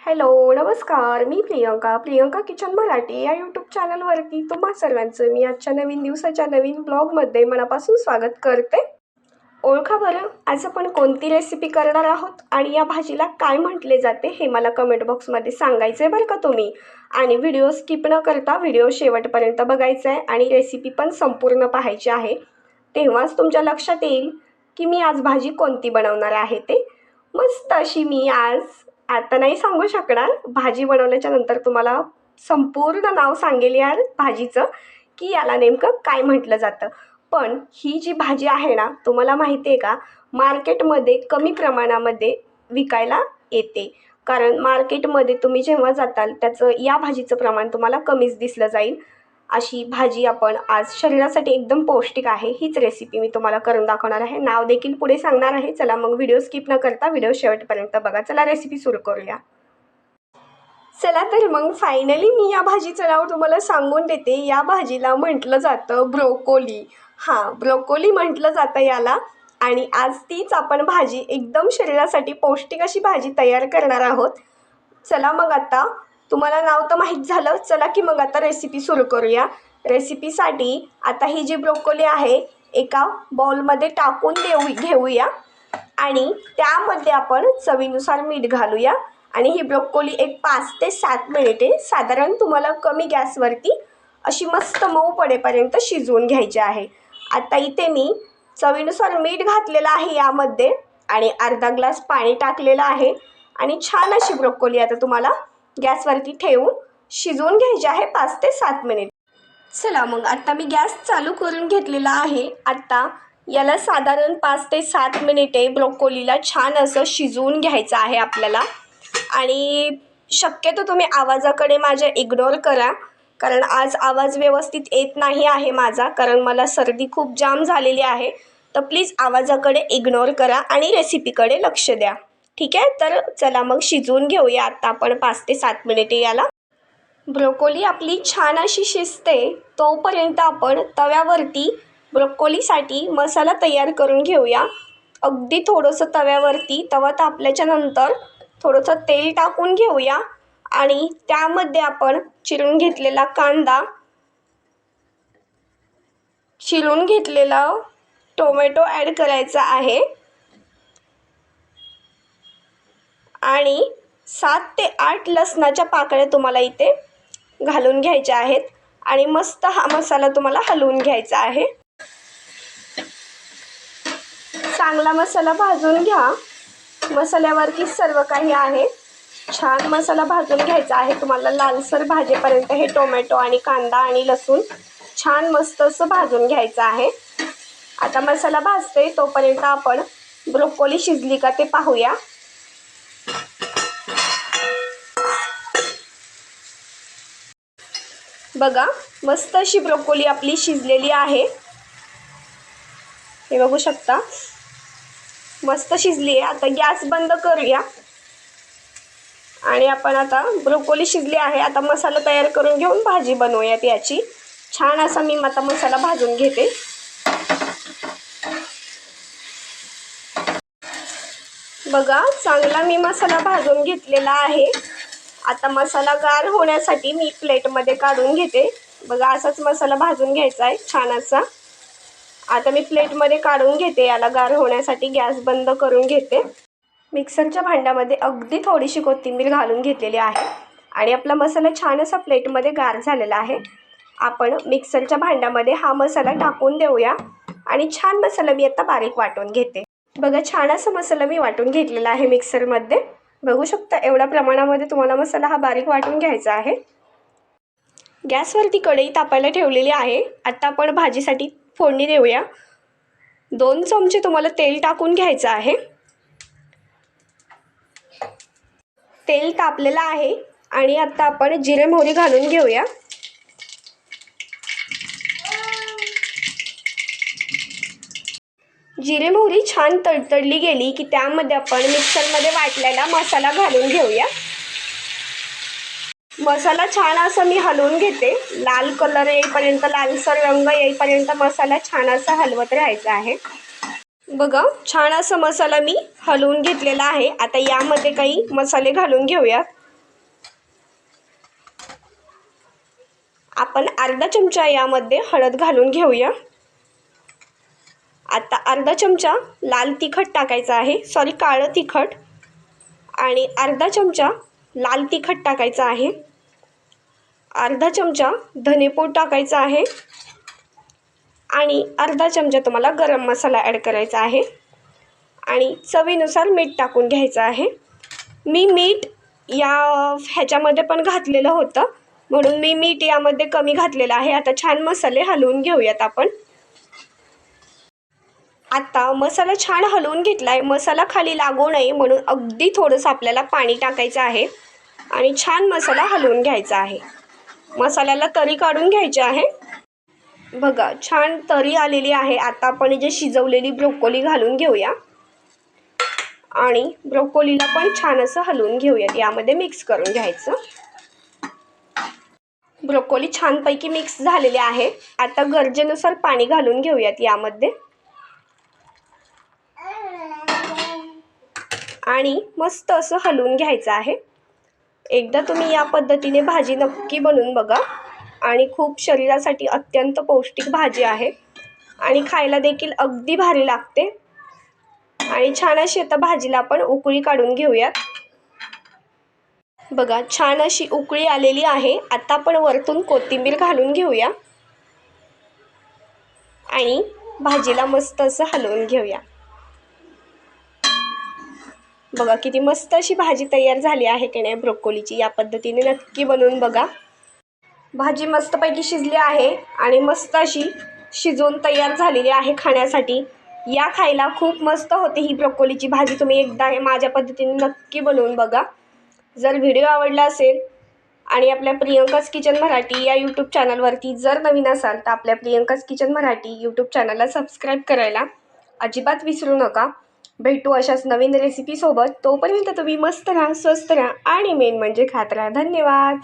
Hello नमस्कार. मी Priyanka Priyanka kitchen Marathi या यूट्यूब चॅनलवरती तुम्हा सर्वांचं मी आजच्या नवीन दिवसाच्या नवीन ब्लॉगमध्ये मनापासून स्वागत करते. ओळखा बरं आज आपण कोणती रेसिपी करणार आहोत आणि या भाजीला काय म्हटले जाते हे मला कमेंट बॉक्समध्ये सांगायचं आहे बरं का तुम्ही? आणि व्हिडिओ स्किप न करता व्हिडिओ शेवटपर्यंत बघायचा आहे आणि रेसिपी पण संपूर्ण पाहायची आहे. तेव्हाच तुमच्या लक्षात येईल. की मी आज भाजी कोणती बनवणार आहे ते? मस्त अशी मी आज आता नाही सांगू शकणार भाजी बनवल्याच्या नंतर तुम्हाला संपूर्ण नाव सांगेल या भाजीचं की याला नेमकं काय म्हटलं जातं. पण ही जी भाजी आहे ना तुम्हाला माहिती आहे का मार्केटमध्ये कमी प्रमाणामध्ये विकायला येते. कारण मार्केटमध्ये तुम्ही जेव्हा जाताल त्याचं या भाजीचं प्रमाण तुम्हाला कमीच दिसलं जाईल. अशी भाजी आपण आज शरीरासाठी एकदम पौष्टिक आहे. हीच रेसिपी मी तुम्हाला करून दाखवणार आहे. नाव देखील पुढे सांगणार आहे. चला मग व्हिडिओ स्किप न करता व्हिडिओ शेवटपर्यंत बघा. चला रेसिपी सुरू करूया. चला तर मग फायनली मी या भाजीचं नाव तुम्हाला सांगून देते. या भाजीला म्हटलं जातं ब्रोकोली हां ब्रोकोली म्हटलं जातं याला. आणि आज तीच आपण भाजी एकदम शरीरासाठी पौष्टिक अशी भाजी तयार करणार आहोत. चला मग आता तुम्हाला नाव तर माहीत झालं चला की मग आता रेसिपी सुरू करूया. रेसिपीसाठी आता ही जी ब्रोकोली आहे एका बाउलमध्ये टाकून देऊ घेऊया. आणि त्यामध्ये आपण चवीनुसार मीठ घालूया. आणि ही ब्रोकोली एक पाच ते सात मिनिटे साधारण तुम्हाला कमी गॅसवरती अशी मस्त मऊ पडेपर्यंत शिजवून घ्यायची आहे. आता इथे मी चवीनुसार मीठ घातलेलं आहे यामध्ये. आणि अर्धा ग्लास पाणी टाकलेलं आहे. आणि छान अशी ब्रोकोली आता तुम्हाला गॅसवरती ठेवून शिजवून घ्यायची आहे पाच ते सात मिनिट. चला मग आत्ता मी गॅस चालू करून घेतलेला आहे. आत्ता याला साधारण पाच ते सात मिनिटे ब्रोकोलीला छान असं शिजवून घ्यायचं आहे आपल्याला. आणि शक्यतो तुम्ही आवाजाकडे माझ्या इग्नोर करा कारण आज आवाज व्यवस्थित येत नाही आहे माझा कारण मला सर्दी खूप जाम झालेली आहे. तर प्लीज आवाजाकडे इग्नोर करा आणि रेसिपीकडे लक्ष द्या. ठीक आहे तर चला मग शिजवून घेऊया. आता आपण पाच ते सात मिनिटे याला. ब्रोकोली आपली छान अशी शिजते तोपर्यंत आपण तव्यावरती ब्रोकोलीसाठी मसाला तयार करून घेऊया. अगदी थोडंसं तव्यावरती तवा तापल्याच्या नंतर थोडंसं तेल टाकून घेऊया. आणि त्यामध्ये आपण चिरून घेतलेला कांदा चिरून घेतलेला टोमॅटो ॲड करायचा आहे. आणि सात ते आठ लसणाच्या पाकळ्या तुम्हाला इथे घालून घ्यायच्या आहेत. आणि मस्त हा मसाला तुम्हाला हलवून घ्यायचा आहे. चांगला मसाला भाजून घ्या. मसाल्यावरती सर्व काही आहे. छान मसाला भाजून घ्यायचा आहे. तुम्हाला लालसर भाजेपर्यंत हे टोमॅटो आणि कांदा आणि लसूण छान मस्त असं भाजून घ्यायचं आहे. आता मसाला भाजते तोपर्यंत आपण ब्रोकोली शिजली का ते पाहूया. बघा मस्त अशी ब्रोकोली आपली शिजलेली आहे. हे बघू शकता. मस्त शिजली आहे आता गॅस बंद करूया. आणि आपण आता ब्रोकोली शिजली आहे. आता मसाला तयार करून घेऊन भाजी बनवूयात याची. छान असा मी आता मसाला भाजून घेते. बघा चांगला मी मसाला भाजून घेतलेला आहे. आता मसाला गार होण्यासाठी मी प्लेटमध्ये काढून घेते. बघा असाच मसाला भाजून घ्यायचा आहे छान असा. आता मी प्लेटमध्ये काढून घेते याला गार होण्यासाठी गॅस बंद करून घेते. मिक्सरच्या भांड्यामध्ये अगदी थोडीशी कोथिंबीर घालून घेतलेली आहे. आणि आपला मसाला छान असा प्लेटमध्ये गार झालेला आहे. आपण मिक्सरच्या भांड्यामध्ये हा मसाला टाकून देऊया. आणि छान मसाला मी आता बारीक वाटून घेते. बघा छान असा मसाला मी वाटून घेतलेला आहे मिक्सरमध्ये. बघू शकता एवढ्या प्रमाणामध्ये तुम्हाला मसाला हा बारीक वाटून घ्यायचा आहे. गॅसवरती कढई तापायला ठेवलेली आहे. आत्ता आपण भाजीसाठी फोडणी देऊया. दोन चमचे तुम्हाला तेल टाकून घ्यायचं आहे. तेल तापलेलं आहे. आणि आत्ता आपण जिरे मोहरी घालून घेऊया. जिरे मोहरी छान तडतडली गेली की त्यामध्ये आपण मिक्सरमध्ये वाटलेला मसाला घालून घेऊया. मसाला छान असा मी हलवून घेते. लाल कलर येईपर्यंत लालसर रंग येईपर्यंत मसाला छान असा हलवत राहायचा आहे. बघा छान असा मसाला मी हलवून घेतलेला आहे. आता यामध्ये काही मसाले घालून घेऊयात आपण अर्धा चमचा यामध्ये हळद घालून घेऊया. आता अर्धा चमचा लाल तिखट टाकायचं आहे. सॉरी काळं तिखट. आणि अर्धा चमचा लाल तिखट टाकायचं आहे. अर्धा चमचा धनेपूड टाकायचा आहे. आणि अर्धा चमचा तुम्हाला गरम मसाला ॲड करायचा आहे. आणि चवीनुसार मीठ टाकून घ्यायचं आहे. मी मीठ या ह्याच्यामध्ये पण घातलेलं होतं. म्हणून मी मीठ यामध्ये कमी घातलेलं आहे. आता छान मसाले हलवून घेऊयात आपण. आता मसाला छान हलवून घेतला आहे मसाला खाली लागू नये म्हणून अगदी थोडंसं आपल्याला पाणी टाकायचं आहे आणि छान मसाला हलवून घ्यायचा आहे. मसाल्याला तरी काढून घ्यायची आहे. बघा छान तरी आलेली आहे. आता आपण जे शिजवलेली ब्रोकोली घालून घेऊया. आणि ब्रोकोलीला पण छान असं हलवून घेऊयात. यामध्ये मिक्स करून घ्यायचं. ब्रोकोली छानपैकी मिक्स झालेली आहे. आता गरजेनुसार पाणी घालून घेऊयात यामध्ये. आणि मस्त असं हलवून घ्यायचं आहे. एकदा तुम्ही या पद्धतीने भाजी नक्की बनवून बघा. आणि खूप शरीरासाठी अत्यंत पौष्टिक भाजी आहे. आणि खायला देखील अगदी भारी लागते. आणि छान अशी आता भाजीला आपण उकळी काढून घेऊयात. बघा छान अशी उकळी आलेली आहे. आता आपण वरतून कोथिंबीर घालून घेऊया. आणि भाजीला मस्त असं हलवून घेऊया. बघा किती मस्त अशी भाजी तयार झाली आहे की नाही ब्रोकोलीची. या पद्धतीने नक्की बनवून बघा. भाजी मस्तपैकी शिजली आहे आणि मस्त अशी शिजवून तयार झालेली आहे खाण्यासाठी. या खायला खूप मस्त होते ही ब्रोकोलीची भाजी. तुम्ही एकदा हे माझ्या पद्धतीने नक्की बनवून बघा. जर व्हिडिओ आवडला असेल आणि आपल्या प्रियंकाच किचन मराठी या यूट्यूब चॅनलवरती जर नवीन असाल तर आपल्या प्रियंकाच किचन मराठी यूट्यूब चॅनलला सबस्क्राईब करायला अजिबात विसरू नका. भेटू अशाच नवीन रेसिपीसोबत तोपर्यंत तुम्ही मस्त राहा स्वस्त राहा आणि मेन म्हणजे खात राहा. धन्यवाद.